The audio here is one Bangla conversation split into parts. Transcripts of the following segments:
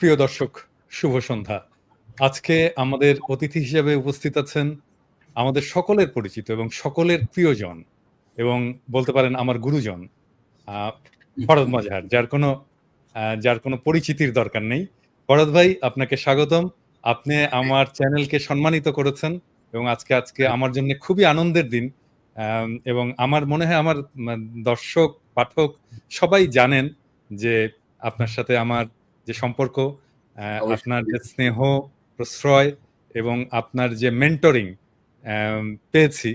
প্রিয় দর্শক, শুভ সন্ধ্যা। আজকে আমাদের অতিথি হিসেবে উপস্থিত আছেন আমাদের সকলের পরিচিত এবং সকলের প্রিয়জন এবং বলতে পারেন আমার গুরুজন ফরদ মজাহার যার কোনো যার কোনো পরিচিতির দরকার নেই। ফরদ ভাই, আপনাকে স্বাগতম। আপনি আমার চ্যানেলকে সম্মানিত করেছেন এবং আজকে আজকে আমার জন্য খুবই আনন্দের দিন। এবং আমার মনে হয় আমার দর্শক, পাঠক সবাই জানেন যে আপনার সাথে আমার যে সম্পর্ক আপনার যে স্নেহ প্রশ্রয় এবং আপনার যে মেন্টরিং পেয়েছি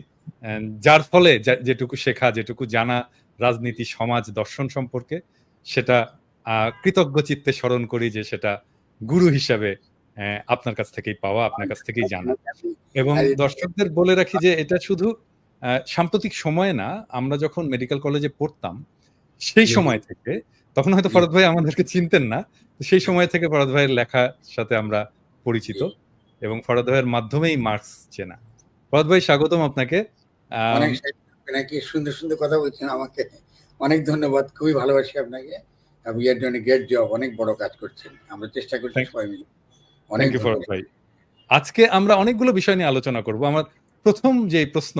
যার ফলে যেটুকু শেখা যেটুকু জানা রাজনীতি সমাজ দর্শন সম্পর্কে সেটা কৃতজ্ঞ চিত্তে স্মরণ করি যে সেটা গুরু হিসাবে আহ, আপনার কাছ থেকেই পাওয়া আপনার কাছ থেকেই জানা। এবং দর্শকদের বলে রাখি যে এটা শুধু আহ, সাম্প্রতিক সময়ে না আমরা যখন মেডিকেল কলেজে পড়তাম সেই সময় থেকে তখন হয়তো। ফরদ ভাই আমাদেরকে চিনতেন না। সেই সময় থেকে ফরদ ভাইয়ের লেখার সাথে আমরা পরিচিত এবং ফরদ ভাইয়ের মাধ্যমেই মার্কস চেনা। ফরদ ভাই স্বাগতম আপনাকে। নাকি সুন্দর সুন্দর কথা বলছেন আমাকে। অনেক ধন্যবাদ। খুবই ভালোবাসি আপনাকে। আপনি এর জন্য গ্রেট জব অনেক বড় কাজ করছেন। আমরা চেষ্টা করছি সবাই মিলে। অনেক ফরদ ভাই। আজকে আমরা অনেকগুলো বিষয় নিয়ে আলোচনা করব। আমার প্রথম যে প্রশ্ন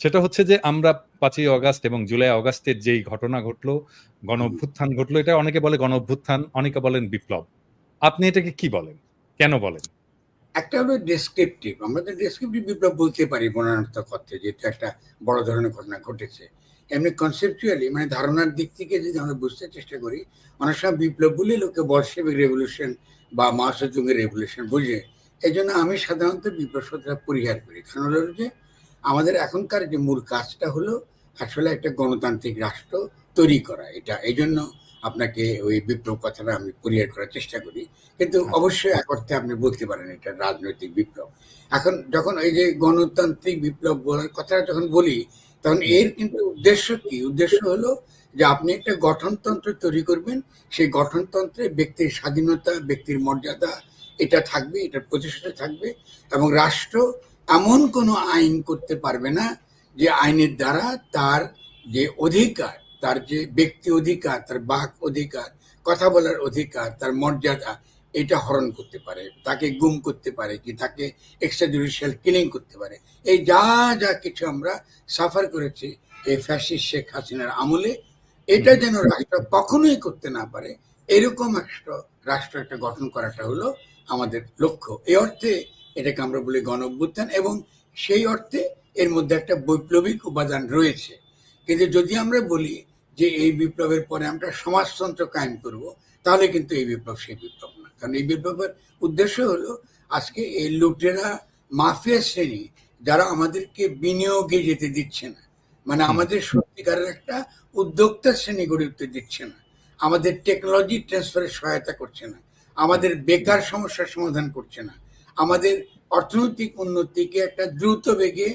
সেটা হচ্ছে যে আমরা পাঁচই অগাস্ট এবং জুলাই অগাস্টের যেই ঘটনা ঘটলো, গণ অভ্যুত্থান ঘটলো, এটা অনেকে বলে গণ অভ্যুত্থান, অনেকে বলেন বিপ্লব। আপনি এটাকে কি বলেন? কেন বলেন? একটা হলো ডেসক্রিপটিভ আমরা তো ডেসক্রিপটিভ বিপ্লব বলতে পারি বর্ণনাত্মক অর্থে, যেহেতু একটা বড় ধরনের ঘটনা ঘটেছে। এমনি কনসেপচুয়ালি মানে ধারণার দিক থেকে যদি আমরা বুঝতে চেষ্টা করি, অনেক সময় বিপ্লব বলে লোকে বর্ষেবিক রেভলিউশন বা মাসজুঙ্গের রেভলিউশন বুঝে। এই জন্য আমি সাধারণত বিপ্লব শব্দটা পরিহার করি। কারণ হলো যে আমাদের এখনকার যে মূল কাজটা হলো আসলে একটা গণতান্ত্রিক রাষ্ট্র তৈরি করা। এটা এই জন্য আপনাকে ওই বিপ্লব কথাটা আমি পরিহার করার চেষ্টা করি। কিন্তু অবশ্যই এক অর্থে আপনি বলতে পারেন এটা রাজনৈতিক বিপ্লব। এখন যখন এই যে গণতান্ত্রিক বিপ্লব বলার কথাটা যখন বলি তখন এর কিন্তু উদ্দেশ্য কি? উদ্দেশ্য হলো যে আপনি একটা গঠনতন্ত্র তৈরি করবেন সেই গঠনতন্ত্রে ব্যক্তির স্বাধীনতা ব্যক্তির মর্যাদা এটা থাকবে এটার প্রতিষ্ঠা থাকবে এবং রাষ্ট্র এমন কোনো আইন করতে পারবে না যে আইনের দ্বারা তার যে অধিকার, তার যে ব্যক্তি অধিকার, তার বাক অধিকার, কথা বলার অধিকার, তার মর্যাদা, এটা হরণ করতে পারে, তাকে গুম করতে পারে কি তাকে এক্সট্রা জুডিশিয়াল কিলিং করতে পারে। এই যা যা কিছু আমরা সাফার করেছি এই ফ্যাসিস্ট শেখ হাসিনার আমলে, এটা যেন রাষ্ট্র কখনোই করতে না পারে, এরকম একটা রাষ্ট্র একটা গঠন করাটা হলো আমাদের লক্ষ্য। এই অর্থে এটাকে আমরা বলি গণ অভ্যুত্থান এবং সেই অর্থে এর মধ্যে একটা বৈপ্লবিক উপাদান রয়েছে। কিন্তু যদি আমরা বলি যে এই বিপ্লবের পরে আমরা সমাজতন্ত্র কায়েম করব তাহলে কিন্তু এই বিপ্লব সেই বিপ্লব না। কারণ এই বিপ্লবের উদ্দেশ্য হলো আজকে এই লুটেরা মাফিয়া শ্রেণি যারা আমাদেরকে বিনিয়োগে যেতে দিচ্ছে না মানে আমাদের সত্যিকারের একটা উদ্যোক্তা শ্রেণি গড়ে উঠতে দিচ্ছে না আমাদের টেকনোলজি ট্রান্সফারের সহায়তা করছে না আমাদের বেকার সমস্যার সমাধান করছে না আমাদের অর্থনৈতিক উন্নতিকে একটা দ্রুত বেগে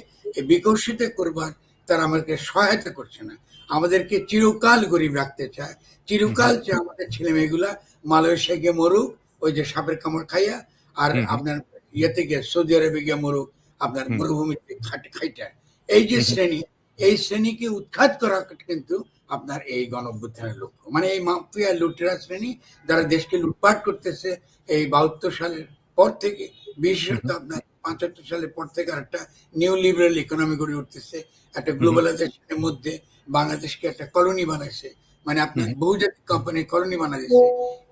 বিকশিত করবার তারা আমাদেরকে সহায়তা করছে না। আমাদেরকে চিরকাল গরিব রাখতে চায়। চিরকাল চায় আমাদের ছেলে মেয়েগুলা মালয়েশিয়া গিয়ে মরুক ওই যে সাপের কামড় খাইয়া আর। আপনার ইয়েতে গিয়ে সৌদি আরবে গিয়ে মরুক আপনার মরুভূমিতে খাট খাইটা এই যে। শ্রেণি এই শ্রেণীকে উৎখাত করা কিন্তু আপনার এই গণ অভ্যুত্থানের লক্ষ্য। মানে এই মাফিয়া লুটেরা শ্রেণি যারা দেশকে লুটপাট করতেছে এই বাহাত্তর সালের পর থেকে বিশেষত আপনার পঁচাত্তর সালের পর থেকে একটা নিউ লিবারেল ইকোনমি গড়ে উঠতেছে। একটা গ্লোবালাইজেশনের মধ্যে বাংলাদেশকে একটা কলোনি বানাইছে। মানে আপনার বহুজাতিক কোম্পানি কলোনি বানাইছে।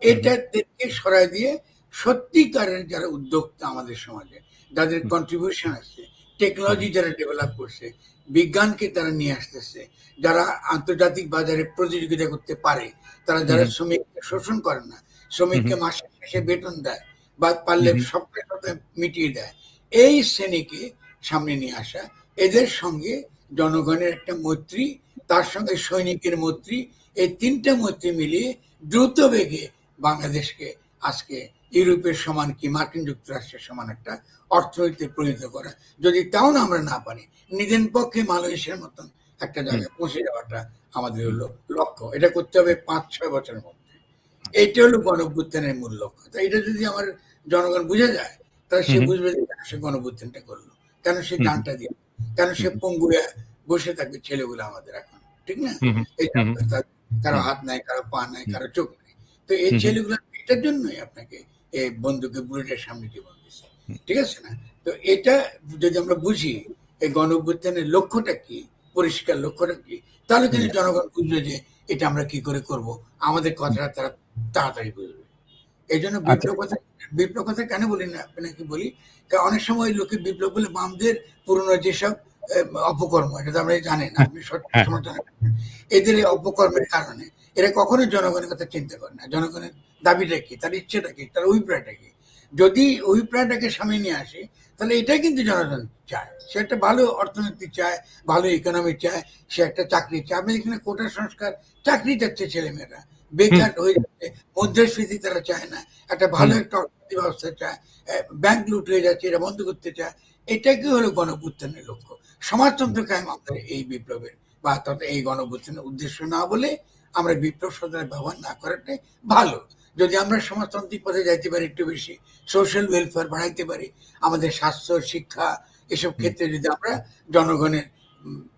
এটাদেরকে সরাই দিয়ে সত্যিকারের যারা উদ্যোক্তা আমাদের সমাজে যাদের কন্ট্রিবিউশন আছে টেকনোলজি যারা ডেভেলপ করছে বিজ্ঞানকে তারা নিয়ে আসতেছে যারা আন্তর্জাতিক বাজারে প্রতিযোগিতা করতে পারে তারা যারা। শ্রমিককে শোষণ করে না শ্রমিককে। মাসে শেষে বেতন দেয় বা পারলে। সপ্তাহে সপ্তাহে মিটিয়ে দেয়। এই শ্রেণীকে সামনে নিয়ে আসা এদের সঙ্গে জনগণের একটা মৈত্রী তার সঙ্গে সৈনিকের মৈত্রী এই তিনটা মৈত্রী মিলিয়ে দ্রুত বেগে বাংলাদেশকে আজকে ইউরোপের সমান কি মার্কিন যুক্তরাষ্ট্রের সমান একটা অর্থনীতিতে পরিণত করা। যদি তাও না আমরা না পারি নিজের পক্ষে মালয়েশিয়ার মতন একটা জায়গায় পৌঁছে যাওয়াটা আমাদের হলো লক্ষ্য। এটা করতে হবে পাঁচ ছয় বছরের মধ্যে। এইটা হলো গণভ্যুত্থানের মূল লক্ষ্য। তো এটা যদি আমার জনগণ বুঝে যায় তাহলে সে বুঝবে যে সে গণভ্যুত্থানটা করল কেন সে গানটা দিল কেন সে পঙ্গু হয়ে বসে থাকবে ছেলেগুলো আমাদের এখন ঠিক না। এই কারও হাত নাই কারও পা নাই কারও চোখ নাই। তো এই ছেলেগুলো একটার জন্যই আপনাকে এই বন্ধুকে বুলেটের সামনে জীবন দিচ্ছে ঠিক আছে না? তো এটা যদি আমরা বুঝি এই গণ লক্ষ্যটা কি পরিষ্কার লক্ষ্যটা কি তাহলে কিন্তু জনগণ বুঝবে যে এটা আমরা কি করে করব আমাদের কথাটা তারা তাড়াতাড়ি বুঝবে। এই জন্য বিপ্লব কথা বিপ্লব কথা কেন বলি না আপনাকে বলি কারণ অনেক সময় লোকে বিপ্লব বলে বামদের পুরনো যেসব অপকর্ম এটা তো আমরা জানেন আপনি হ্যাঁ। সমর্থন এদের এই অপকর্মের কারণে এরা কখনোই জনগণের কথা চিন্তা করে না জনগণের দাবিটা কি তার ইচ্ছেটা কি তার অভিপ্রায়টা কি যদি অভিপ্রায়টাকে সামনে নিয়ে আসে তাহলে এটাই কিন্তু জনগণ চায় সে একটা ভালো অর্থনীতি চায় ভালো ইকোনমি চায় সে একটা চাকরি চায় আপনি এখানে কোটা সংস্কার চাকরি চাচ্ছে ছেলেমেয়েরা বেকার হয়ে যাচ্ছে মুদ্রাস্ফীতি তারা চায় না একটা ভালো একটা অর্থনীতি ব্যবস্থা চায় ব্যাংক লুট হয়ে যাচ্ছে এটা বন্ধ করতে চায় এটাকে হলো গণপুত্থানের লক্ষ্য? সমাজতন্ত্র কায়েম আমাদের এই বিপ্লবের বা তথা এই গণপুত্থানের উদ্দেশ্য না বলে আমরা বিপ্লব শব্দের ব্যবহার না করাটাই ভালো। যদি আমরা সমাজতান্ত্রিক পথে যাইতে পারি একটু বেশি সোশ্যাল ওয়েলফেয়ার বাড়াইতে পারি আমাদের স্বাস্থ্য শিক্ষা এসব ক্ষেত্রে যদি আমরা জনগণের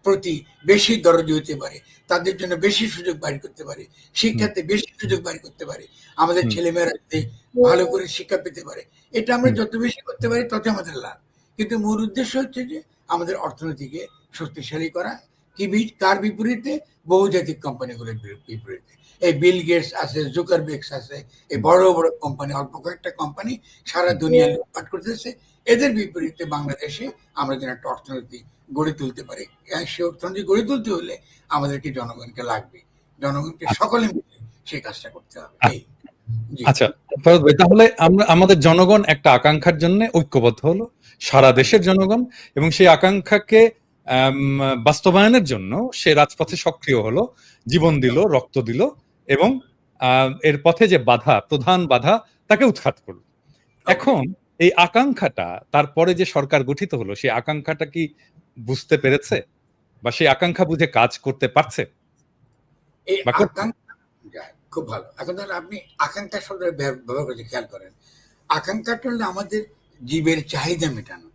প্রতি বেশি দরদি হতে পারি তাদের জন্য বেশি সুযোগ বাড়ি করতে পারি শিক্ষাতে বেশি সুযোগ বাড়ি করতে পারি আমাদের ছেলেমেয়েরা যাতে ভালো করে শিক্ষা পেতে পারে এটা আমরা যত বেশি করতে পারি তত আমাদের লাভ। কিন্তু মূল উদ্দেশ্য হচ্ছে যে আমাদের অর্থনীতিকে শক্তিশালী করা কি কার বিপরীতে বহুজাতিক কোম্পানিগুলোর বিপরীতে। এই বিল গেটস আছে জুকারবেক্স আছে এই বড় বড় কোম্পানি অল্প কয়েকটা কোম্পানি সারা দুনিয়া লুটপাট করতেছে এদের বিপরীতে বাংলাদেশে আমরা যেন একটা অর্থনীতি গড়ে তুলতে পারি। সে অর্থনীতি গড়ে তুলতে হলে আমাদেরকে জনগণকে লাগবে। জনগণকে আচ্ছা। সকলে মিলে সেই কাজটা করতে হবে। আচ্ছা। ভাই তাহলে আমরা আমাদের জনগণ একটা আকাঙ্ক্ষার জন্য ঐক্যবদ্ধ হলো সারা দেশের জনগণ এবং সেই আকাঙ্ক্ষাকে বাস্তবায়নের জন্য সে রাজপথে সক্রিয় হলো জীবন দিল রক্ত দিল এবং আহ, এর পথে যে বাধা প্রধান বাধা তাকে উৎখাত করল। এখন এই আকাঙ্ক্ষাটা তারপরে যে সরকার গঠিত হলো সেই আকাঙ্ক্ষাটা কি বুঝতে পেরেছে? বা সেই আকাঙ্ক্ষা বুঝে কাজ করতে পারছে? খুব ভালো। এখন ধরেন আপনি আকাঙ্ক্ষা শব্দ ব্যবহার করতে খেয়াল করেন। আকাঙ্ক্ষাটা হলো আমাদের জীবের চাহিদা মেটানো।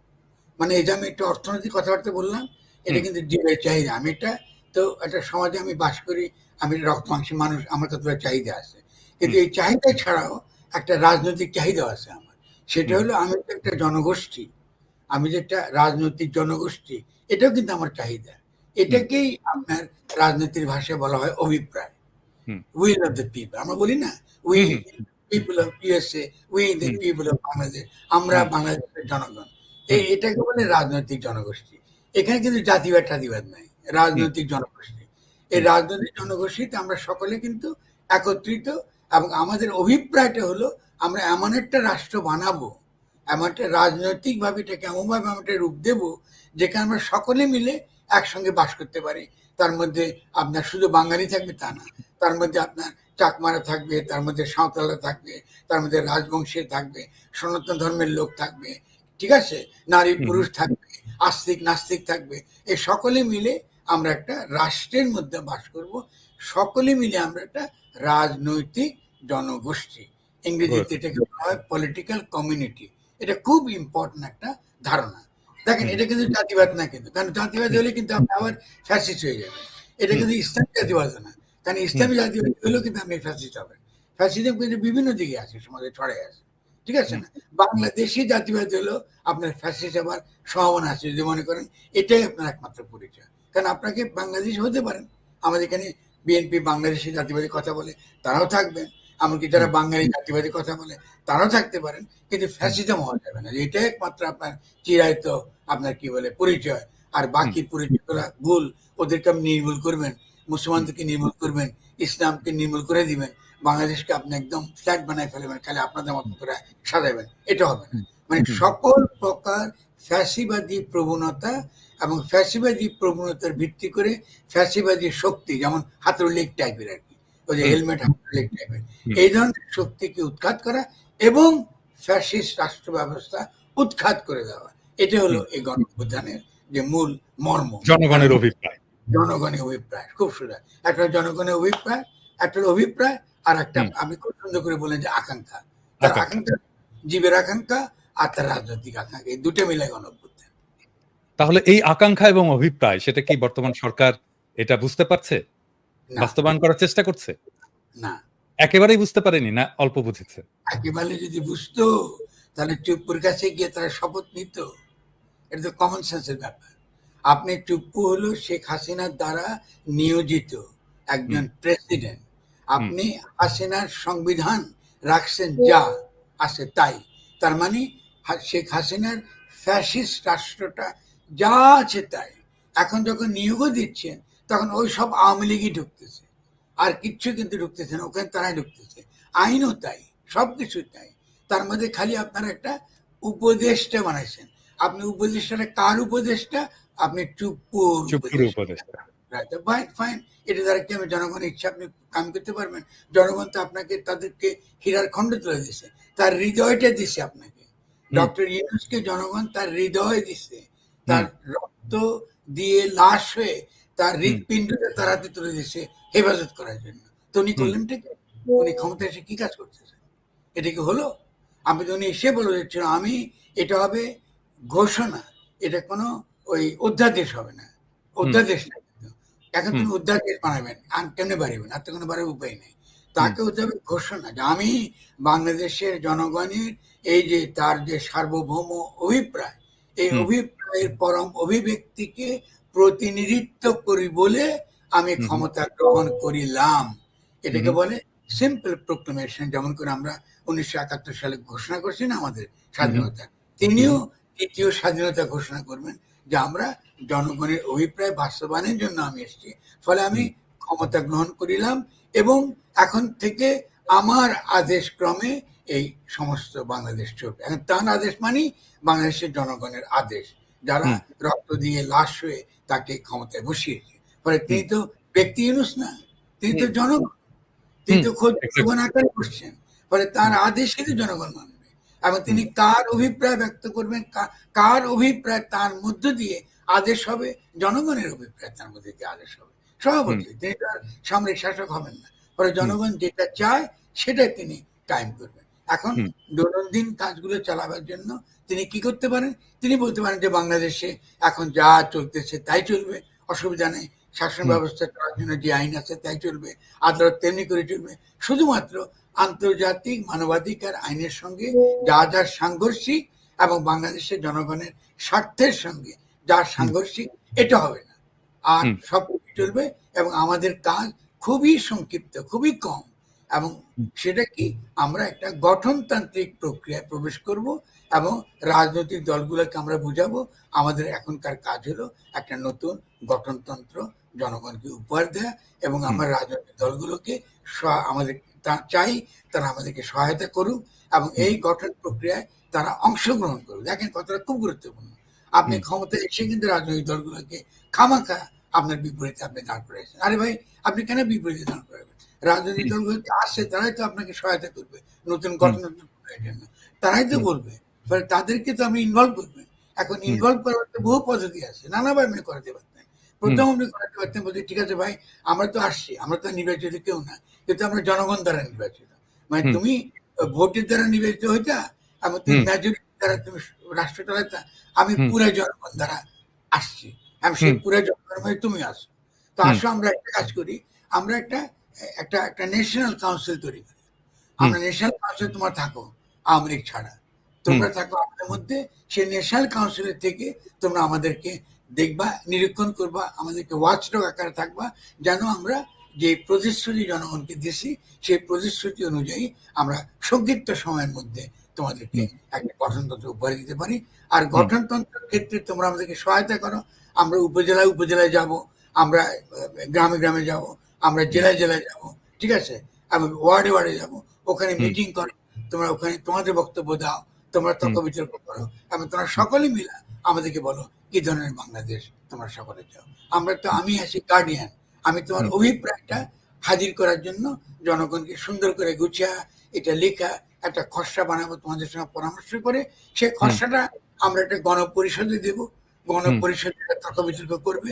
মানে যে আমি একটু অর্থনৈতিক কথাবার্তা বললাম এটা কিন্তু জীবের চাহিদা। আমি এটা তো একটা সমাজে আমি বাস করি আমি রক্ত মানুষ আমার কতটা চাহিদা আছে। কিন্তু এই চাহিদা ছাড়াও একটা রাজনৈতিক চাহিদা আছে আমার। সেটা হলো আমি তো একটা জনগোষ্ঠী আমি যে একটা রাজনৈতিক জনগোষ্ঠী এটাও কিন্তু আমার চাহিদা। এটাকেই আপনার রাজনীতির ভাষায় বলা হয় অভিপ্রায়। উইল অফ দ্য পিপল আমরা বলি না? We people of USA we the people of Bangladesh আমরা বাংলাদেশের জনগণ। এই এটাকে বলে রাজনৈতিক জনগোষ্ঠী। এখানে কিন্তু জাতিবাদ টাতিবাদ নাই রাজনৈতিক জনগোষ্ঠী। এই রাজনৈতিক জনগোষ্ঠীতে আমরা সকলে কিন্তু একত্রিত এবং আমাদের অভিপ্রায়টা হলো আমরা এমন একটা রাষ্ট্র বানাবো এমন একটা রাজনৈতিক ভাবে এটাকে এমনভাবে আমরা একটা রূপ দেব যেখানে আমরা সকলে মিলে একসঙ্গে বাস করতে পারি। তার মধ্যে আপনার শুধু বাঙালি থাকবে তা না তার মধ্যে আপনার চাকমারা থাকবে তার মধ্যে সাঁওতালরা থাকবে তার মধ্যে রাজবংশী থাকবে সনাতন ধর্মের লোক থাকবে ঠিক আছে? নারী পুরুষ থাকবে আস্তিক নাস্তিক থাকবে এই সকলে মিলে আমরা একটা রাষ্ট্রের মধ্যে বাস করব সকলে মিলে আমরা একটা রাজনৈতিক জনগোষ্ঠী। ইংরেজিতে এটাকে বলা হয় পলিটিক্যাল কমিউনিটি এটা খুব ইম্পর্টেন্ট একটা ধারণা। দেখেন এটা কিন্তু জাতিবাদ না কিন্তু। কারণ জাতিবাদ হলে কিন্তু আপনি আবার ফ্যাসিস্ট হয়ে যাবেন। এটা কিন্তু ইসলামী জাতিবাদ না। কারণ ইসলামী জাতিবাদ হলেও কিন্তু আপনি ফ্যাসিস্ট হবেন। ফ্যাসিজম কিন্তু বিভিন্ন দিকে আছে সমাজে ছড়াই আছে। ঠিক আছে না? বাংলাদেশি জাতিবাদ হলো আপনার ফ্যাসিস্ট হবার সম্ভাবনা আছে। যদি মনে করেন এটাই আপনার একমাত্র পরিচয়। কারণ আপনাকে বাংলাদেশ হতে পারেন। আমাদের এখানে বিএনপি বাংলাদেশি জাতিবাদী কথা বলে তারাও থাকবেন। এমনকি যারা বাঙালি জাতিবাদী কথা বলে তারাও থাকতে পারেন কিন্তু ফ্যাসিজম হওয়া যাবে না। এটাই একমাত্র আপনার চিরায়ত আপনার কি বলে পরিচয়। আর বাকি পরিচয়গুলো ভুল ওদেরকে আপনি নির্মূল করবেন মুসলমানদেরকে নির্মূল করবেন ইসলামকে নির্মূল করে দিবেন বাংলাদেশকে আপনি একদম ফ্ল্যাট বানায় ফেলবেন খালি আপনাদের মতো করে সাজাবেন এটা হবে না। মানে সকল প্রকার ফ্যাসিবাদী প্রবণতা এবং ফ্যাসিবাদী প্রবণতার ভিত্তি করে ফ্যাসিবাদী শক্তি যেমন হাতরলিক টাইপের আর ওই যে হেলমেট টাইপের এই ধরনের শক্তিকে উৎখাত করা এবং ফ্যাসিস্ট রাষ্ট্র ব্যবস্থা উৎখাত করে দেওয়া। এটা হলো এই যে মূল মর্ম। জনগণের অভিপ্রায়। জনগণের অভিপ্রায় খুব সুন্দর। একটা জনগণের অভিপ্রায় একটা অভিপ্রায় আর একটা আমি খুব সুন্দর করে বলেন যে আকাঙ্ক্ষা। তার আকাঙ্ক্ষা। জীবের আকাঙ্ক্ষা আর তার রাজনৈতিক আকাঙ্ক্ষা। এই দুটো মিলে গণঅভ্যুত্থান। তাহলে এই আকাঙ্ক্ষা এবং অভিপ্রায় সেটা কি বর্তমান সরকার এটা বুঝতে পারছে? বাস্তবায়ন করার চেষ্টা করছে না একেবারেই বুঝতে পারেনি না অল্প বুঝেছে? একেবারে যদি বুঝতো তাহলে চুপ্পুর কাছে গিয়ে তারা শপথ নিত। এটা তো কমন সেন্সের ব্যাপার। আপনি চুপ্পু হলো শেখ হাসিনার দ্বারা নিয়োজিত একজন প্রেসিডেন্ট। আপনি হাসিনার সংবিধান রাখছেন যা আছে তাই। তার মানে শেখ হাসিনার ফ্যাসিস্ট রাষ্ট্রটা যা আছে তাই। এখন যখন নিয়োগও দিচ্ছেন তখন ওই সব আওয়ামী লীগই ঢুকতেছে। আর কিচ্ছু কিন্তু ঢুকতেছে না। ওখানে তারাই ঢুকতেছে। আইনও তাই, সবকিছু তাই। তার মধ্যে খালি আপনারা একটা উপদেষ্টা বানাইছেন। আপনি উপদেষ্টাটা কার উপদেষ্টা? আপনি। উপদেষ্টা। Fine, fine. এটা দ্বারা কি হবে জনগণের ইচ্ছা আপনি কাম করতে পারবেন? জনগণ তো আপনাকে তাদেরকে হীরার খন্ড তুলে দিছে। তার হৃদয়টা দিছে আপনাকে। ডক্টর ইউনূসকে জনগণ তার হৃদয় দিছে। তার রক্ত দিয়ে লাশ হয়ে তার তার হাতে তুলে দিছে হেফাজত করার জন্য। তো উনি হুম। করলেনটা কি? উনি ক্ষমতায় এসে কি কাজ করতেছেন? এটা কি হলো? আমি তো উনি এসে বলে দিচ্ছিল আমি এটা হবে ঘোষণা। এটা কোনো ওই অধ্যাদেশ হবে না। অধ্যাদেশ না এখন। তিনি অধ্যাদেশ বানাবেন। আর কেমনে বাড়িবেন? আর তো কোনো বাড়ার উপায় নেই। তাকে হতে হবে ঘোষণা যে আমি বাংলাদেশের জনগণের এই যে তার যে সার্বভৌম অভিপ্রায়, এই অভিপ্রায়ের পরম অভিব্যক্তিকে প্রতিনিধিত্ব করি বলে আমি। ক্ষমতা গ্রহণ করিলাম। এটাকে বলে সিম্পল প্রোক্লামেশন যেমন করে আমরা ১৯৭১ সালে ঘোষণা করছি না আমাদের। স্বাধীনতা। তিনিও তৃতীয় স্বাধীনতা ঘোষণা করবেন যে আমরা জনগণের অভিপ্রায় বাস্তবায়নের জন্য আমি এসেছি। ফলে আমি ক্ষমতা গ্রহণ করিলাম এবং এখন থেকে আমার আদেশ ক্রমে এই সমস্ত বাংলাদেশ চলবে। এখন তার আদেশ মানেই বাংলাদেশের জনগণের আদেশ। যারা রক্ত দিয়ে লাশ হয়ে তাকে ক্ষমতায় বসিয়েছে। ফলে তিনি তো ব্যক্তি ইউনূস না। তিনি তো জনগণ। তিনি তো এক্সাক্টলি। আকারে বসছেন। ফলে তার হুম। আদেশই তো জনগণ মানবে। এবং তিনি কার অভিপ্রায় ব্যক্ত করবেন, কার অভিপ্রায় তার মধ্য দিয়ে আদেশ হবে, জনগণের অভিপ্রায় তার মধ্যে দিয়ে আদেশ হবে। স্বভাবতই। তিনি তার সামরিক শাসক হবেন না। হুম। জনগণ যেটা চায় সেটাই তিনি কায়েম করবেন। এখন দৈনন্দিন কাজগুলো চালাবার জন্য তিনি কি করতে পারেন? তিনি বলতে পারেন যে বাংলাদেশে এখন যা চলতেছে তাই চলবে। অসুবিধা নেই। শাসন ব্যবস্থা চলার জন্য যে আইন আছে তাই চলবে। আদালত তেমনি করে চলবে। শুধুমাত্র আন্তর্জাতিক মানবাধিকার আইনের সঙ্গে যা, যা সাংঘর্ষিক এবং বাংলাদেশের জনগণের স্বার্থের সঙ্গে যা সাংঘর্ষিক এটা হবে না। আর সব চলবে এবং আমাদের কাজ খুবই সংক্ষিপ্ত, খুবই কম। এবং সেটা কি? আমরা একটা গঠনতান্ত্রিক প্রক্রিয়ায় প্রবেশ করব এবং রাজনৈতিক দলগুলোকে আমরা বুঝাবো আমাদের এখনকার কাজ হলো একটা নতুন গঠনতন্ত্র জনগণকে উপহার দেয়া এবং। আমরা রাজনৈতিক দলগুলোকে আমাদের চাই তারা আমাদেরকে সহায়তা করুক এবং এই গঠন প্রক্রিয়ায় তারা অংশগ্রহণ করুক। দেখেন কথাটা খুব গুরুত্বপূর্ণ। আপনি। ক্ষমতায় এসে কিন্তু রাজনৈতিক দলগুলোকে খামাখা আপনার বিপরীতে আপনি দাঁড় করাইছেন। আরে ভাই আপনি কেন বিপরীতে দাঁড় করাবেন? রাজনৈতিক। দলগুলো আসছে তারাই তো আপনাকে সহায়তা করবে নতুন জন্য। তারাই তো। বলবে। ফলে তাদেরকে তো আমি ইনভলভ করবেন। এখন ইনভলভ করার তো বহু পদ্ধতি আছে। নানাভাবে করাতে পারতেন। ১ম আপনি করাতে পারতেন বলতে ঠিক আছে ভাই আমরা তো আসছি। আমরা তো নির্বাচিত কেউ না। কিন্তু আমরা জনগণ দ্বারা নির্বাচিত। মানে তুমি ভোটের দ্বারা নির্বাচিত হইতা এবং তুমি। মেজরিটি দ্বারা তুমি রাষ্ট্র চালাইতা। আমি। পুরা জনগণ দ্বারা আসছি। এবং সেই। পুরা জনগণের তুমি আসো। তো আসো আমরা একটা কাজ করি। আমরা একটা একটা একটা ন্যাশনাল কাউন্সিল তৈরি করি। আমরা ন্যাশনাল কাউন্সিল তোমরা থাকো আওয়ামী লীগ ছাড়া। তোমরা থাকো আমাদের মধ্যে সেই ন্যাশনাল কাউন্সিলের থেকে তোমরা আমাদেরকে দেখবা, নিরীক্ষণ করবা, আমাদেরকে ওয়াচডগ আকারে থাকবা যেন আমরা যে প্রতিশ্রুতি জনগণকে দিছি সেই প্রতিশ্রুতি অনুযায়ী আমরা সংক্ষিপ্ত সময়ের মধ্যে তোমাদেরকে একটা গঠনতন্ত্র উপহার দিতে পারি। আর। গঠনতন্ত্রের ক্ষেত্রে তোমরা আমাদেরকে সহায়তা করো। আমরা উপজেলায়, উপজেলায় যাব আমরা গ্রামে, গ্রামে যাব আমরা জেলায়, জেলায় যাব ঠিক আছে? এবং ওয়ার্ডে, ওয়ার্ডে যাব। ওখানে মিটিং করো। তোমরা ওখানে তোমাদের বক্তব্য দাও। তোমরা। তর্ক বিতর্ক করো এবং তোমরা সকলে মিলে আমাদেরকে বলো কি ধরনের বাংলাদেশ তোমরা সকলে চাও। আমরা তো আমি আছি গার্ডিয়ান। আমি তোমার অভিপ্রায়টা হাজির করার জন্য জনগণকে সুন্দর করে গুছিয়ে এটা লেখা একটা খসড়া বানাবো তোমাদের সঙ্গে পরামর্শ করে সেই খসড়াটা আমরা একটা গণপরিষদে দেব। গণপরিষদ তর্ক বিতর্ক করবে।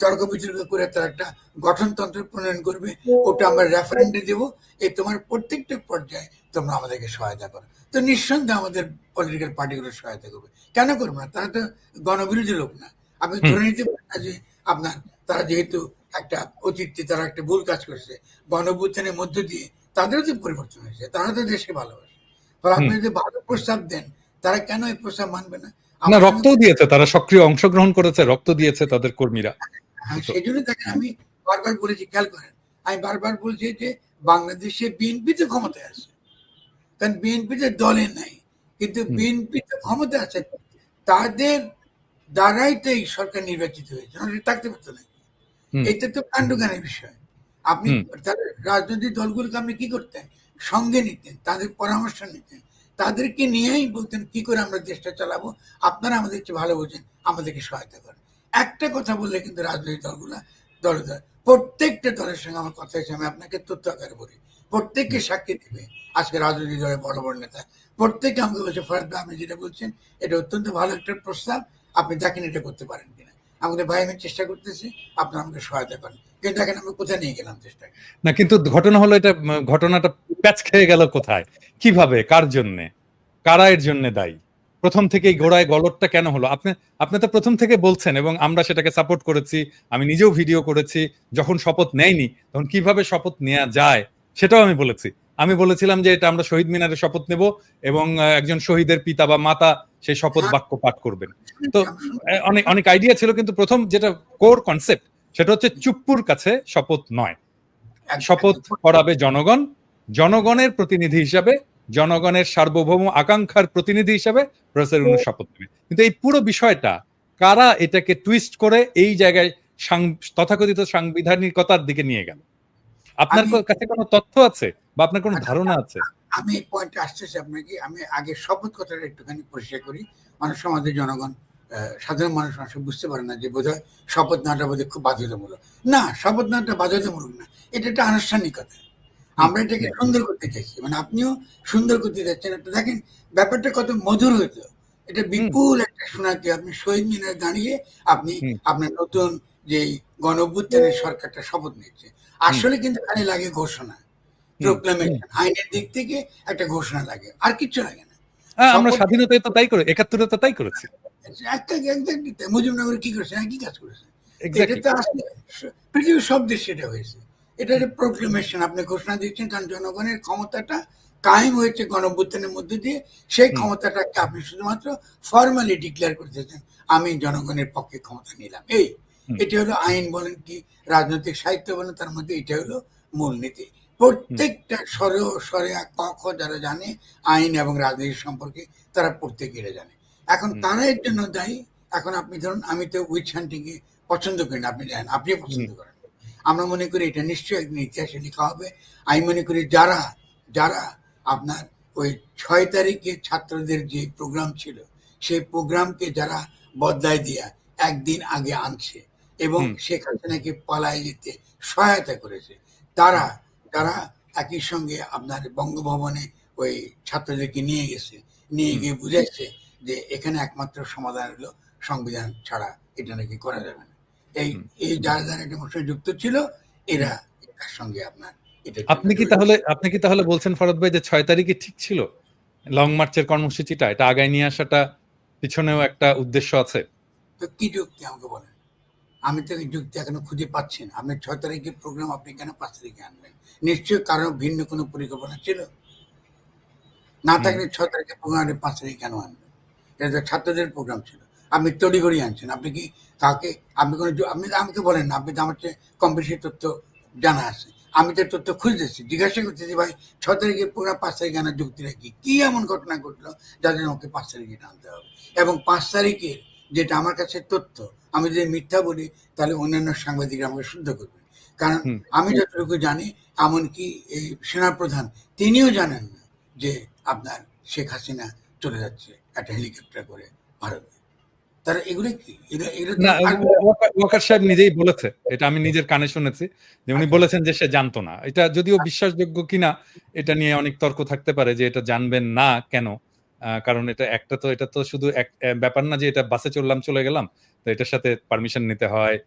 তর্ক বিতর্ক করে তারা একটা গঠনতন্ত্র প্রণয়ন করবে। ওটা আমরা রেফারেন্ডে দেব। এই তোমার প্রত্যেকটা পর্যায়ে তোমরা আমাদেরকে সহায়তা করো। তো নিঃসন্দেহে আমাদের পলিটিক্যাল পার্টিগুলো সহায়তা করবে। কেন করবে না? তারা তো গণবিরোধী লোক না। আপনি ধরে নিতে পারেন যে আপনার তারা যেহেতু একটা অতীতে তারা একটা ভুল কাজ করছে। গণঅভ্যুত্থানের মধ্য দিয়ে তাদেরও তো পরিবর্তন হয়েছে তারা তো দেশকে ভালোবাসে ফলে আপনি। যদি ভালো প্রস্তাব দেন তারা কেন এই প্রস্তাব মানবে না না রক্তও দিয়েছে তারা সক্রিয় অংশগ্রহণ করেছে রক্ত দিয়েছে তাদের কর্মীরা। হ্যাঁ, সেই জন্য দেখেন আমি বারবার বলেছি খেয়াল করেন আমি বারবার বলছি যে বাংলাদেশে বিএনপি তো ক্ষমতায় আছে। কারণ বিএনপি তো দলে নাই কিন্তু হুম। বিএনপি তো ক্ষমতা আছে। তাদের দ্বারাই তো এই সরকার নির্বাচিত হয়েছে থাকতে পারতো না এটা তো কাণ্ডজ্ঞানের বিষয়। আপনি। রাজনৈতিক দলগুলোকে আপনি কি করতেন? সঙ্গে নিতেন তাদের পরামর্শ নিতেন তাদেরকে নিয়েই বলতেন, কি করে আমরা দেশটা চালাবো? আপনারা আমাদের চেয়ে ভালো বোঝেন, আমাদেরকে সহায়তা করেন। একটা কথা বললে কিন্তু রাজনৈতিক দলগুলা, দলে প্রত্যেকটা দলের সঙ্গে আমার কথা হয়েছে, আমি আপনাকে তথ্য আকারে বলি। প্রত্যেককে সাক্ষী দেবে। আজকে রাজনৈতিক দলের বড় বড় নেতা। প্রত্যেকে আমাকে বলছে, ফরাদ, আপনি যেটা বলছেন, এটা অত্যন্ত ভালো একটা প্রস্তাব। আপনি দেখেন এটা করতে পারেন কিনা? আমাদের ভাই, আমি চেষ্টা করতেছি, আপনারা আমাকে সহায়তা করেন। দেখেন আমি কোথায় নিয়ে গেলাম চেষ্টা না কিন্তু ঘটনা হলো এটা ঘটনাটা প্যাচ খেয়ে গেল কোথায়? কীভাবে? কার জন্য? কারা এর জন্য দায়ী? প্রথম থেকেই গোড়ায় কেন হলো? আপনি আপনি তো প্রথম থেকে বলছেন এবং আমরা সেটাকে সাপোর্ট করেছি আমি নিজেও ভিডিও করেছি যখন শপথ নেয়নি তখন কীভাবে শপথ নেওয়া যায় সেটাও আমি বলেছি। আমি বলেছিলাম যে এটা আমরা শহীদ মিনারে শপথ নেব এবং একজন শহীদের পিতা বা মাতা সেই শপথ বাক্য পাঠ করবেন। তো অনেক অনেক আইডিয়া ছিল কিন্তু প্রথম যেটা কোর কনসেপ্ট সেটা হচ্ছে চুপ্পুর কাছে শপথ নয়। শপথ করাবে জনগণ। জনগণের প্রতিনিধি হিসাবে জনগণের সার্বভৌম আকাঙ্ক্ষার প্রতিনিধি হিসাবে প্রফেসর ইউনূস শপথ নেবে কিন্তু এই পুরো বিষয়টা কারা এটাকে টুইস্ট করে এই জায়গায় তথাকথিত সাংবিধানিকতার দিকে নিয়ে গেল? আপনার কাছে কোনো তথ্য আছে? বা আপনার কোনো ধারণা আছে? আমি এই পয়েন্টে আসতেছি আপনাকে। আমি আগে শপথ কথাটা একটুখানি পরিষ্কার করি। সময় আমাদের জনগণ। সাধারণ মানুষ আসলে বুঝতে পারে না যে বোধহয় শপথ নেওয়াটা বোধহয় খুব বাধ্যতামূলক। না শপথ নেওয়াটা বাধ্যতামূলক না এটা একটা আনুষ্ঠানিকতা। আমরা এটাকে সুন্দর করতে চাইছি। মানে আপনিও সুন্দর করতে চাচ্ছেন। একটা দেখেন ব্যাপারটা কত মধুর হইতো এটা বিপুল একটা শোনাতে আপনি শহীদ মিনারে দাঁড়িয়ে আপনি আপনার নতুন যে গণ সরকারটা শপথ নিচ্ছে। আসলে কিন্তু খালি লাগে ঘোষণা। প্রোক্লামেশন আইনের দিক থেকে একটা ঘোষণা লাগে। আর কিচ্ছু লাগে না। হ্যাঁ, আমরা স্বাধীনতায় তো তাই করে একাত্তরে তো তাই করেছি। মুজিবনগর কি করছে? একই কাজ করেছে? এটা তো পৃথিবীর সব দেশে এটা হয়েছে। এটা প্রোক্লেমেশন আপনি ঘোষণা দিচ্ছেন কারণ জনগণের ক্ষমতাটা কায়েম হয়েছে গণভ্যুত্থানের মধ্যে দিয়ে। সেই ক্ষমতাটাকে আপনি শুধুমাত্র ফর্মালি ডিক্লেয়ার করতেছেন আমি জনগণের পক্ষে ক্ষমতা নিলাম। এই। এটি হলো আইন বলেন কি রাজনৈতিক সাহিত্য বলেন তার মধ্যে এটা হলো মূলনীতি। প্রত্যেকটা স্বরে স্বরে ক খ যারা জানে আইন এবং রাজনীতি সম্পর্কে তারা প্রত্যেকে এটা জানে। এখন। তারা এর জন্য দায়ী। এখন আপনি ধরুন আমি তো উইচ হান্টিং এ পছন্দ করি না আপনি জানেন আপনিও পছন্দ করেন। আমরা মনে করি এটা নিশ্চয়ই একদিন ইতিহাসে লেখা হবে। আমি মনে করি যারা যারা আপনার ওই ছয় তারিখে ছাত্রদের যে প্রোগ্রাম ছিল সেই প্রোগ্রামকে যারা বদলায় দিয়া একদিন আগে আনছে এবং। শেখ হাসিনাকে পালায় যেতে সহায়তা করেছে। তারা তারা একই সঙ্গে আপনার বঙ্গভবনে ওই ছাত্রদেরকে নিয়ে গেছে নিয়ে গিয়ে বুঝাইছে যে এখানে একমাত্র সমাধান হলো সংবিধান ছাড়া এটা নাকি করা যাবে না। এই এই যারা যারা এটা যুক্ত ছিল এরা এটার সঙ্গে আপনার আপনি কি তাহলে আপনি কি তাহলে বলছেন ফরদ ভাই যে ছয় তারিখে ঠিক ছিল? লং মার্চের কর্মসূচিটা এটা আগায় নিয়ে আসাটা পিছনেও একটা উদ্দেশ্য আছে? তো কি যুক্তি আমাকে বলেন? আমি তো এই যুক্তি এখনও খুঁজে পাচ্ছি না। আপনি ছয় তারিখের প্রোগ্রাম আপনি কেন পাঁচ তারিখে আনবেন? নিশ্চয়ই কারও ভিন্ন কোনো পরিকল্পনা ছিল? না থাকলে ছয় তারিখের প্রোগ্রাম পাঁচ তারিখে কেন আনবেন? ছাত্রদের প্রোগ্রাম ছিল। আপনি তড়িঘড়ি আনছেন। আপনি কি কাকে আপনি কোনো আপনি আমাকে বলেন না আপনি তো আমার চেয়ে কম বেশি তথ্য জানা আছে। আমি তো তথ্য খুঁজতেছি জিজ্ঞাসা করতেছি ভাই ছ তারিখের প্রোগ্রাম পাঁচ তারিখে আনার যুক্তিটা কি কি এমন ঘটনা ঘটলো জন্য আমাকে পাঁচ তারিখে আনতে হবে? এবং পাঁচ তারিখের যেটা আমার কাছে তথ্য আমি যদি মিথ্যা বলি তাহলে অন্যান্য সাংবাদিকরা আমাকে শুদ্ধ করবে। কারণ আমি যতটুকু জানি এমনকি এই সেনাপ্রধান তিনিও জানেন না যে আপনার শেখ হাসিনা চলে যাচ্ছে। একটা হেলিকপ্টার করে ভারতে। তারা এগুলো কি? এগুলো এগুলো তো না আর- ওয়াকার- ওয়াকার সাহেব নিজেই বলেছে। এটা আমি নিজের কানে শুনেছি যে উনি বলেছেন যে সে জানতো না। এটা যদিও বিশ্বাসযোগ্য কিনা এটা নিয়ে অনেক তর্ক থাকতে পারে যে এটা জানবেন না কেন। কারণ এটা একটা তো এটা তো শুধু এক ব্যাপার না যে এটা বাসে চললাম চলে গেলাম। তো এটার সাথে পারমিশন নিতে হয়।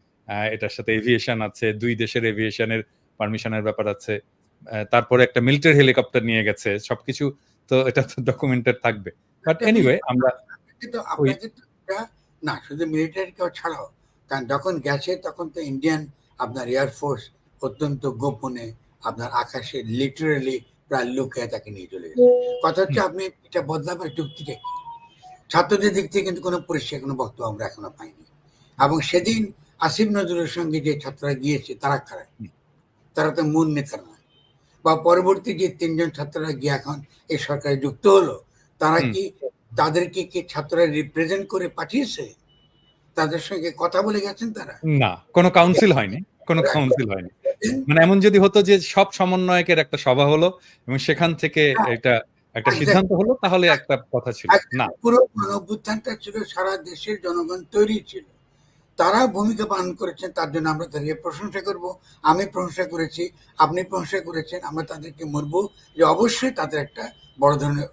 এটার সাথে এভিয়েশন আছে। দুই দেশের এভিয়েশনের পারমিশনের ব্যাপার আছে। তারপরে একটা মিলিটারি হেলিকপ্টার নিয়ে গেছে। সবকিছু তো এটা তো ডকুমেন্টেড থাকবে। বাট এনিওয়ে আমরা কিন্তু আপনাকে না শুধু মিলিটারি কেউ ছাড়াও। কারণ যখন গেছে তখন তো ইন্ডিয়ান আপনার এয়ারফোর্স অত্যন্ত গোপনে আপনার আকাশে লিটারেলি প্রায় লুকিয়ে তাকে নিয়ে চলে গেছে। কথা হচ্ছে আপনি এটা বদলাবার যুক্তিটা কি? ছাত্রদের দিক থেকে কিন্তু কোনো পরিষ্কার কোনো বক্তব্য আমরা এখনও পাইনি। এবং সেদিন আসিফ নজরুলের সঙ্গে যে ছাত্ররা গিয়েছে তারা কারা? তারা তো মূল নেতা নয়। বা পরবর্তী যে তিনজন ছাত্ররা গিয়ে এখন এই সরকারে যুক্ত হলো তারা কি তাদেরকে কি ছাত্ররা রিপ্রেজেন্ট করে পাঠিয়েছে? তাদের সঙ্গে কথা বলে গেছেন তারা? না কোনো কাউন্সিল হয়নি কোনো কাউন্সিল হয়নি। মানে এমন যদি হতো যে সব সমন্বয়কের একটা সভা হলো এবং সেখান থেকে এটা একটা সিদ্ধান্ত হলো তাহলে একটা কথা ছিল। না। পুরো অভ্যুত্থানটা ছিল সারা দেশের জনগণ তৈরি ছিল। তারা ভূমিকা পালন করেছেন, তার জন্য আমরা তাদেরকে প্রশংসা করব। আমি প্রশংসা করেছি, আপনি প্রশংসা করেছেন, আমরা তাদেরকে মরব যে অবশ্যই তাদের একটা বড় ধরনের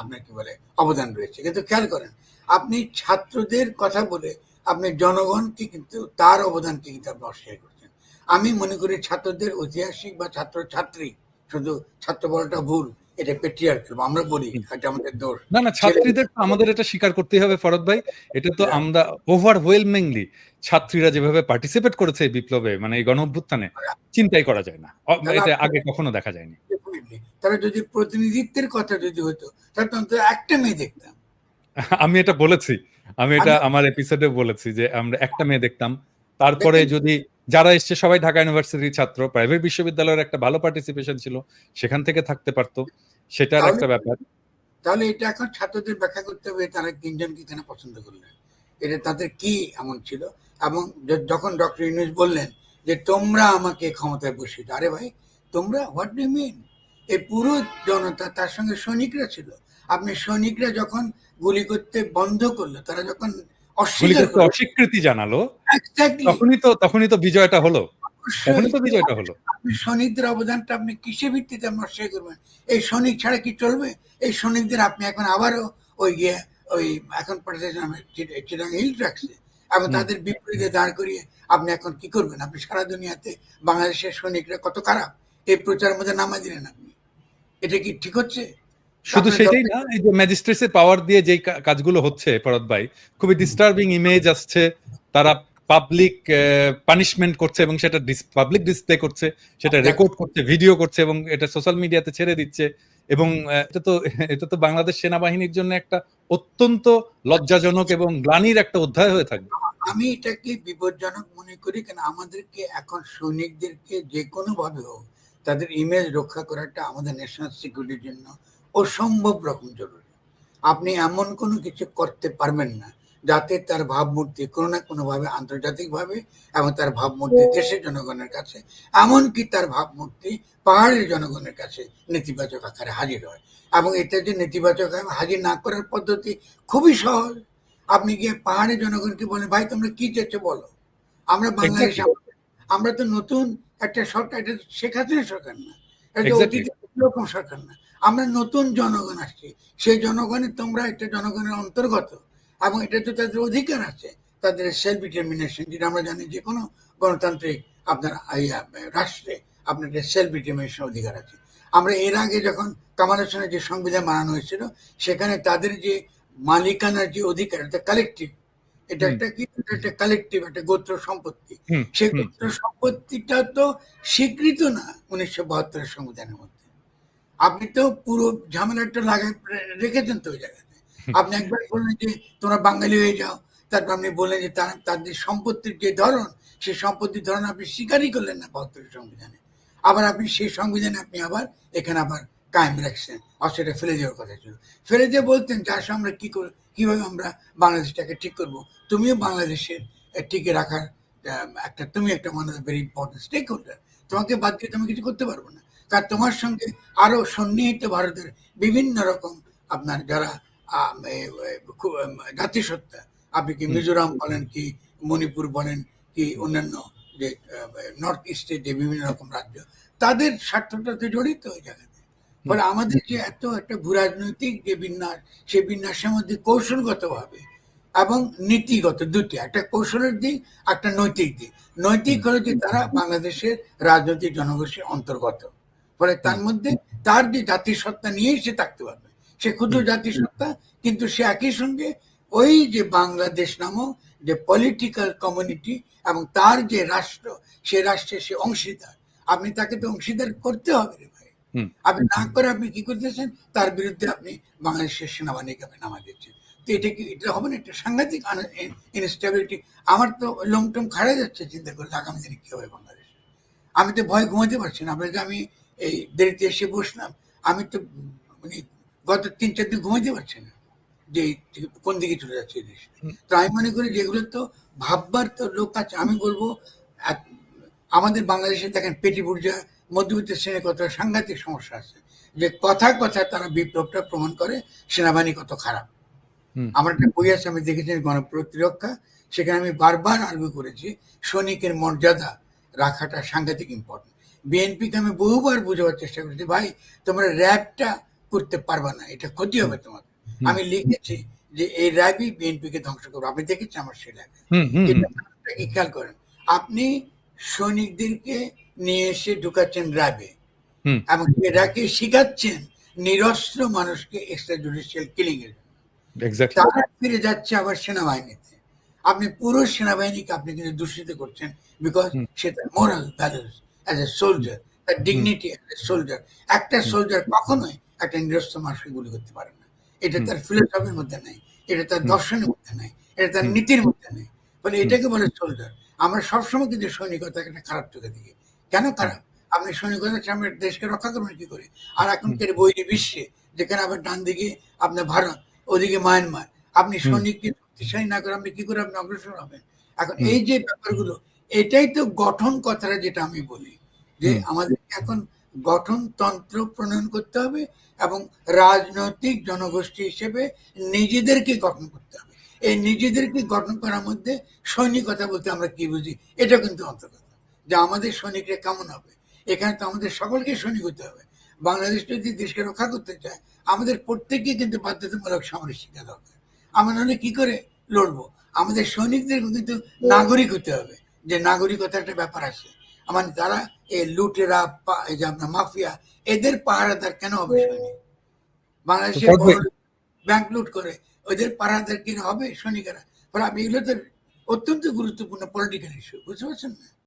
আপনার কি বলে অবদান রয়েছে। কিন্তু খেয়াল করেন, আপনি ছাত্রদের কথা বলে আপনি জনগণকে কিন্তু তার অবদানকে কিন্তু আপনি অস্বীকার করছেন। আমি মনে করি ছাত্রদের ঐতিহাসিক বা ছাত্র ছাত্রী শুধু ছাত্র বলাটা ভুল এটা পেট্রিয়ার্কাল আমরা বলি এটা আমাদের দোষ। না না ছাত্রীদের আমাদের এটা স্বীকার করতেই হবে ফরদ ভাই। এটা তো আমরা ওভারওয়েলমিংলি ছাত্রীরা যেভাবে পার্টিসিপেট করেছে এই বিপ্লবে মানে এই গণ অভ্যুত্থানে চিন্তাই করা যায় না। এটা আগে কখনো দেখা যায়নি। তাহলে যদি প্রতিনিধিত্বের কথা যদি হতো তাহলে তো একটা মেয়ে দেখতাম। আমি এটা বলেছি। আমি এটা আমার এপিসোডে বলেছি যে আমরা একটা মেয়ে দেখতাম। তারপরে যদি যারা এসছে সবাই ঢাকা ইউনিভার্সিটির ছাত্র। প্রাইভেট বিশ্ববিদ্যালয়ের একটা ভালো পার্টিসিপেশন ছিল সেখান থেকে থাকতে পারতো। সেটার একটা ব্যাপার। তাহলে এটা এখন ছাত্রদের ব্যাখ্যা করতে হবে তারা তিনজনকে কেন পছন্দ করলেন? এটা তাদের কি এমন ছিল? এবং যখন ডক্টর ইউনুস বললেন যে তোমরা আমাকে ক্ষমতায় বসিয়ে আরে ভাই তোমরা হোয়াট ডু মিন এই পুরো জনতা তার সঙ্গে সৈনিকরা ছিল। আপনি সৈনিকরা যখন গুলি করতে বন্ধ করল তারা যখন অস্বীকৃতি জানালো। তখনই তো তখনই তো বিজয়টা হলো। তখনই তো বিজয়টা হলো। সৈনিকদের অবদানটা আপনি কিসের ভিত্তিতে করবেন এই সৈনিক ছাড়া কি চলবে? এই সৈনিকদের আপনি এখন আবারও ওই গিয়ে ওই এখন চিটাং হিল রাখছে এবং তাদের বিপরীতে দাঁড় করিয়ে আপনি এখন কি করবেন? আপনি সারা দুনিয়াতে বাংলাদেশের সৈনিকরা কত খারাপ? এই প্রচারের মধ্যে নামা দিলেন আপনি। এটা কি ঠিক হচ্ছে? শুধু সেটাই না এই যে ম্যাজিস্ট্রেটের পাওয়ার দিয়ে যে কাজগুলো হচ্ছে ফরদ ভাই খুবই ডিস্টার্বিং ইমেজ আসছে। তারা পাবলিক পানিশমেন্ট করছে এবং সেটা পাবলিক ডিসপ্লে করছে সেটা রেকর্ড করছে ভিডিও করছে এবং এটা সোশ্যাল মিডিয়াতে ছেড়ে দিচ্ছে এবং এটা তো এটা তো বাংলাদেশ সেনাবাহিনীর জন্য একটা অত্যন্ত লজ্জাজনক এবং গ্লানির একটা অধ্যায় হয়ে থাকবে। আমি এটাকে বিপজ্জনক মনে করি কেন আমাদেরকে এখন সৈনিকদেরকে যে কোনো ভাবে হোক তাদের ইমেজ রক্ষা করাটা আমাদের ন্যাশনাল সিকিউরিটির জন্য অসম্ভব রকম জরুরি। আপনি এমন কোনো কিছু করতে পারবেন না যাতে তার ভাবমূর্তি কোনো না কোনোভাবে আন্তর্জাতিকভাবে এবং তার ভাবমূর্তি দেশের জনগণের কাছে এমনকি তার ভাবমূর্তি পাহাড়ের জনগণের কাছে নেতিবাচক আকারে হাজির হয়। এবং এটা যে নেতিবাচক হাজির না করার পদ্ধতি খুবই সহজ। আপনি গিয়ে পাহাড়ের জনগণকে বলেন ভাই তোমরা কি চেয়েছো বলো? আমরা বাংলাদেশ আমরা তো নতুন একটা সরকার এটা শেখ হাসিনা সরকার না। এটা অতীত রকম সরকার না। আমরা নতুন জনগণ আসছি। সেই জনগণের তোমরা একটা জনগণের অন্তর্গত। এবং এটা তো তাদের অধিকার আছে তাদের সেলফ ডিটারমিনেশন যেটা আমরা জানি যে কোনো গণতান্ত্রিক আপনার রাষ্ট্রে আপনার সেলফ ডিটারমিনেশন অধিকার আছে। আমরা এর আগে যখন কামাল হোসেনের যে সংবিধান বানানো হয়েছিল সেখানে তাদের যে মালিকানার যে অধিকার এটা কালেকটিভ এটা একটা কি? একটা কালেকটিভ একটা গোত্র সম্পত্তি। সেই গোত্র সম্পত্তিটা তো স্বীকৃত না উনিশশো বাহাত্তরের সংবিধানের মধ্যে। আপনি তো পুরো ঝামেলাটা লাগাই রেখেছেন তো ওই জায়গাতে। আপনি একবার বললেন যে তোমরা বাঙালি হয়ে যাও। তারপর আপনি বললেন যে তার তাদের সম্পত্তির যে ধরন সেই সম্পত্তির ধরন আপনি স্বীকারই করলেন না বাহাত্তরের সংবিধানে। আবার আপনি সেই সংবিধানে আপনি আবার এখানে আবার কায়েম রাখছেন। অস্ট্রেলিয়া ফেলে দেওয়ার কথা ছিল। ফেলে দিয়ে বলতেন যার আমরা কি করে কীভাবে আমরা বাংলাদেশটাকে ঠিক করব? তুমিও বাংলাদেশের টিকে রাখার একটা তুমি একটা মানুষ ভেরি ইম্পর্টেন্ট স্টেক হোল্ডার তোমাকে বাদ দিয়ে তুমি কিছু করতে পারব না। কারণ তোমার সঙ্গে আরও সন্নিহিত ভারতের বিভিন্ন রকম আপনার যারা জাতিসত্তা আপনি কি মিজোরাম বলেন কি মণিপুর বলেন কি অন্যান্য যে নর্থ ইস্টের যে বিভিন্ন রকম রাজ্য তাদের স্বার্থটা তো জড়িত ওই জায়গাতে। ফলে আমাদের যে এত একটা ভূরাজনৈতিক যে বিন্যাস সেই বিন্যাসের মধ্যে কৌশলগতভাবে এবং নীতিগত দুটি একটা কৌশলের দিক একটা নৈতিক দিক। নৈতিক হলো যে তারা বাংলাদেশের রাজনৈতিক জনগোষ্ঠীর অন্তর্গত। ফলে তার মধ্যে তার যে জাতিসত্তা নিয়েই সে থাকতে পারবে। সে ক্ষুদ্র জাতিসত্তা কিন্তু সে একই সঙ্গে ওই যে বাংলাদেশ নামক যে পলিটিক্যাল কমিউনিটি এবং তার যে রাষ্ট্র সে রাষ্ট্রের সে অংশীদার। আপনি তাকে তো অংশীদার করতে হবে রে ভাই। আপনি না করে আপনি কি করতেছেন? তার বিরুদ্ধে আপনি বাংলাদেশের সেনাবাহিনীকে আপনি নামা দিচ্ছেন তো এটা কি এটা হবে না? একটা সাংঘাতিক ইনস্টেবিলিটি আমার তো লং টার্ম খাড়া যাচ্ছে চিন্তা করে আগামী দিনে কি হবে বাংলাদেশ? আমি তো ভয় ঘুমাতে পারছি না। আপনার যে আমি এই দেরিতে এসে বসলাম। আমি তো মানে গত তিন চার দিন ঘুমাইতে পারছি না যে কোন দিকে চলে যাচ্ছে এই দেশ। তো আমি মনে করি যেগুলো তো ভাববার তো লোক আছে। আমি বলব আমাদের বাংলাদেশে দেখেন পেটি বুর্জা মধ্যবিত্ত শ্রেণির কত সাংঘাতিক সমস্যা আছে। যে কথায় কথায় তারা বিপ্লবটা প্রমাণ করে সেনাবাহিনী কত খারাপ। আমার একটা বই আছে আমি দেখেছি গণপ্রতিরক্ষা। সেখানে আমি বারবার আর্গু করেছি সৈনিকের মর্যাদা রাখাটা সাংঘাতিক ইম্পর্টেন্ট বিএনপিকে আমি বহুবার বোঝাবার চেষ্টা করেছি ভাই তোমরা র্যাবটা করতে পারবে না এটা ক্ষতি হবে তোমার আমি লিখেছি যে এই র্যাবই বিএনপিকে ধ্বংস করবে। আপনি দেখেছেন আমার সেই কি খেয়াল করেন? আপনি সৈনিকদেরকে নিয়ে এসে ঢুকাচ্ছেন র্যাবে। এবং এরাকে শিখাচ্ছেন নিরস্ত্র মানুষকে এক্সট্রা জুডিশিয়াল কিলিং এর তারা ফিরে যাচ্ছে আবার সেনাবাহিনীতে। আপনি পুরো সেনাবাহিনীকে আপনি কিন্তু দূষিত করছেন বিকজ। সে তার moral values as a soldier তার ডিগনিটি অ্যাজ এ সোলজার একটা সোলজার কখনোই একটা নিরস্ত্র মানুষকে গুলি করতে পারে না। এটা তার ফিলোসফির মধ্যে নাই এটা তার দর্শনের মধ্যে নাই এটা তার নীতির মধ্যে নেই। ফলে এটাকে বলে সোলজার আমরা সবসময় কিন্তু সৈনিকতাকে একটা খারাপ চোখে দেখি। কেন খারাপ? আপনি সৈনিকতা সামনে দেশকে রক্ষা করবেন কি করে? আর এখনকার বৈরী বিশ্বে যেখানে আবার ডান দিকে আপনার ভারত ওদিকে মায়ানমার আপনি। সৈনিককে শক্তিশালী না করে আপনি কি করে আপনি অগ্রসর হবেন? এখন এই যে ব্যাপারগুলো এটাই তো গঠন কথাটা যেটা আমি বলি যে। আমাদের এখন গঠনতন্ত্র প্রণয়ন করতে হবে এবং রাজনৈতিক জনগোষ্ঠী হিসেবে নিজেদেরকে গঠন করতে হবে। এই নিজেদেরকে গঠন করার মধ্যে সৈনিকতা বলতে আমরা কি বুঝি? এটা কিন্তু অন্তর্গত যে আমাদের সৈনিকরা কেমন হবে? এখানে তো আমাদের সকলকে সৈনিক হতে হবে। বাংলাদেশ যদি দেশকে রক্ষা করতে চায় আমাদের প্রত্যেককে কিন্তু বাধ্যতামূলক সামরিক শিক্ষা দরকার। আমরা নাহলে কি করে লড়বো? আমাদের সৈনিকদের কিন্তু নাগরিক হতে হবে। যে নাগরিকতা একটা ব্যাপার আছে। আমার যারা এই লুটেরা এই যে আপনার মাফিয়া এদের পাহারাদার কেন হবে সৈনিক বাংলাদেশে ব্যাংক লুট করে ওদের পাহারাদার কেন হবে শনিকারা? ফলে আপনি এগুলো তো অত্যন্ত গুরুত্বপূর্ণ পলিটিক্যাল ইস্যু বুঝতে পারছেন না?